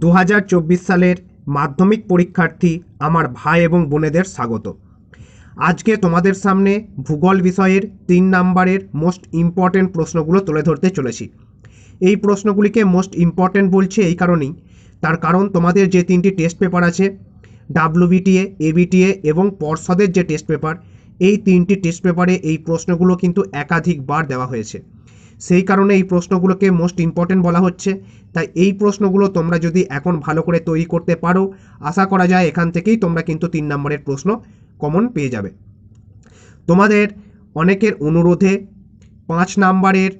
দু হাজার চব্বিশ সালের মাধ্যমিক পরীক্ষার্থী আমার ভাই এবং বোনেদের স্বাগত। আজকে তোমাদের সামনে ভূগোল বিষয়ের তিন নাম্বারের মোস্ট ইম্পর্ট্যান্ট প্রশ্নগুলো তুলে ধরতে চলেছি। এই প্রশ্নগুলিকে মোস্ট ইম্পর্ট্যান্ট বলছি এই কারণেই। তার কারণ তোমাদের যে তিনটি টেস্ট পেপার আছে ডাব্লিউবিটিএ এবিটিএ এবং পর্ষদের যে টেস্ট পেপার এই তিনটি টেস্ট পেপারে এই প্রশ্নগুলো কিন্তু একাধিকবার দেওয়া হয়েছে। সেই কারণে এই প্রশ্নগুলোকে মোস্ট ইম্পর্ট্যান্ট বলা হচ্ছে। তাই এই প্রশ্নগুলো তোমরা যদি এখন ভালো করে তৈরি করতে পারো, আশা করা যায় এখান থেকেই তোমরা কিন্তু তিন নম্বরের প্রশ্ন কমন পেয়ে যাবে। তোমাদের অনেকের অনুরোধে পাঁচ নাম্বারের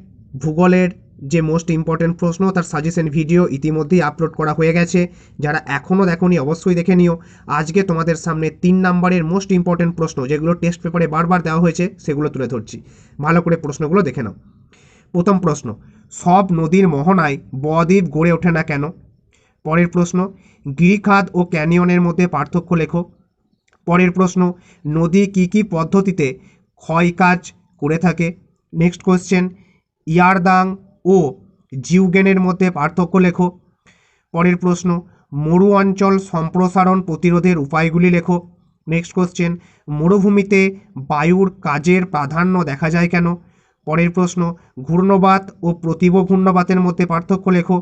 ভূগোলের যে মোস্ট ইম্পর্ট্যান্ট প্রশ্ন, তার সাজেশন ভিডিও ইতিমধ্যেই আপলোড করা হয়ে গেছে। যারা এখনও দেখোনি, অবশ্যই দেখে নিও। আজকে তোমাদের সামনে তিন নাম্বারের মোস্ট ইম্পর্ট্যান্ট প্রশ্ন, যেগুলো টেস্ট পেপারে বারবার দেওয়া হয়েছে, সেগুলো তুলে ধরছি। ভালো করে প্রশ্নগুলো দেখে নাও। প্রথম প্রশ্ন, সব নদীর মোহনায় বদ্বীপ গড়ে ওঠে না কেন? পরের প্রশ্ন, গিরিখাত ও ক্যানিয়নের মধ্যে পার্থক্য লেখো। পরের প্রশ্ন, নদী কী কী পদ্ধতিতে ক্ষয় কাজ করে থাকে? নেক্সট কোয়েশ্চেন ইয়ারদাং ও জিউগেনের মধ্যে পার্থক্য লেখো। পরের প্রশ্ন, মরু অঞ্চল সম্প্রসারণ প্রতিরোধের উপায়গুলি লেখো। নেক্সট কোশ্চেন মরুভূমিতে বায়ুর কাজের প্রাধান্য দেখা যায় কেন? পরের প্রশ্ন, ঘূর্ণবাত ও প্রতিব ঘূর্ণবাতের মধ্যে পার্থক্য লেখো।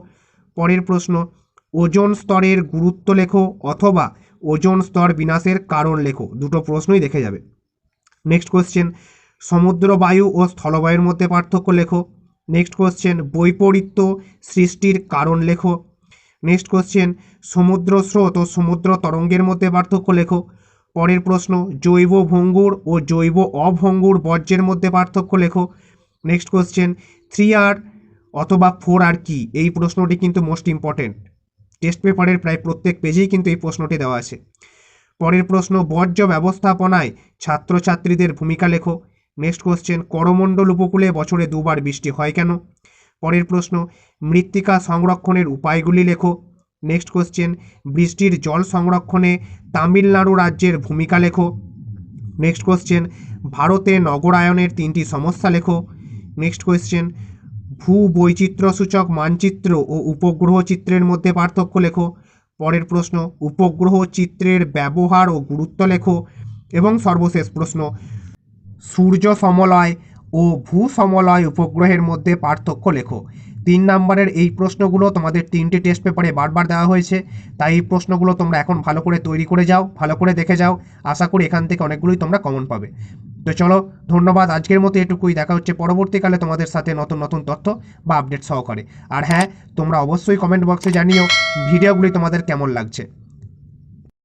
পরের প্রশ্ন, ওজন স্তরের গুরুত্ব লেখো অথবা ওজন স্তর বিনাশের কারণ লেখো। দুটো প্রশ্নই দেখে যাবে। নেক্সট কোশ্চেন সমুদ্র, বায়ু ও স্থলবায়ুর মধ্যে পার্থক্য লেখো। নেক্সট কোশ্চেন বৈপরীত্য সৃষ্টির কারণ লেখো। নেক্সট কোশ্চেন সমুদ্র স্রোত ও সমুদ্র তরঙ্গের মধ্যে পার্থক্য লেখো। পরের প্রশ্ন, জৈব ভঙ্গুর ও জৈব অভঙ্গুর বর্জ্যের মধ্যে পার্থক্য লেখো। নেক্সট কোশ্চেন থ্রি আর অথবা ফোর আর কি? এই প্রশ্নটি কিন্তু মোস্ট ইম্পর্টেন্ট টেস্ট পেপারের প্রায় প্রত্যেক পেজেই কিন্তু এই প্রশ্নটি দেওয়া আছে। পরের প্রশ্ন, বর্জ্য ব্যবস্থাপনায় ছাত্রছাত্রীদের ভূমিকা লেখো। নেক্সট কোশ্চেন করমণ্ডল উপকূলে বছরে দুবার বৃষ্টি হয় কেন? পরের প্রশ্ন, মৃত্তিকা সংরক্ষণের উপায়গুলি লেখো। নেক্সট কোশ্চেন বৃষ্টির জল সংরক্ষণে তামিলনাড়ু রাজ্যের ভূমিকা লেখো। নেক্সট কোশ্চেন ভারতে নগরায়নের তিনটি সমস্যা লেখো। নেক্সট কোয়েশ্চেন ভূ বৈচিত্র্যসূচক মানচিত্র ও উপগ্রহ চিত্রের মধ্যে পার্থক্য লেখো। পরের প্রশ্ন উপগ্রহ চিত্রের ব্যবহার ও গুরুত্ব লেখো। এবং সর্বশেষ প্রশ্ন, সূর্য সমলয় ও ভূ সমলয় উপগ্রহের মধ্যে পার্থক্য লেখো। তিন নম্বরের এই প্রশ্নগুলো তোমাদের তিনটে টেস্ট পেপারে বারবার দেওয়া হয়েছে। তাই এই প্রশ্নগুলো তোমরা এখন ভালো করে তৈরি করে যাও, ভালো করে দেখে যাও। আশা করি এখান থেকে অনেকগুলোই তোমরা কমন পাবে। তো চলো, ধন্যবাদ। আজকের মতো এটুকুই। দেখা হচ্ছে পরবর্তীকালে তোমাদের সাথে নতুন নতুন তথ্য বা আপডেট সহকারে। আর হ্যাঁ তোমরা অবশ্যই কমেন্ট বক্সে জানিও ভিডিওগুলি তোমাদের কেমন লাগছে।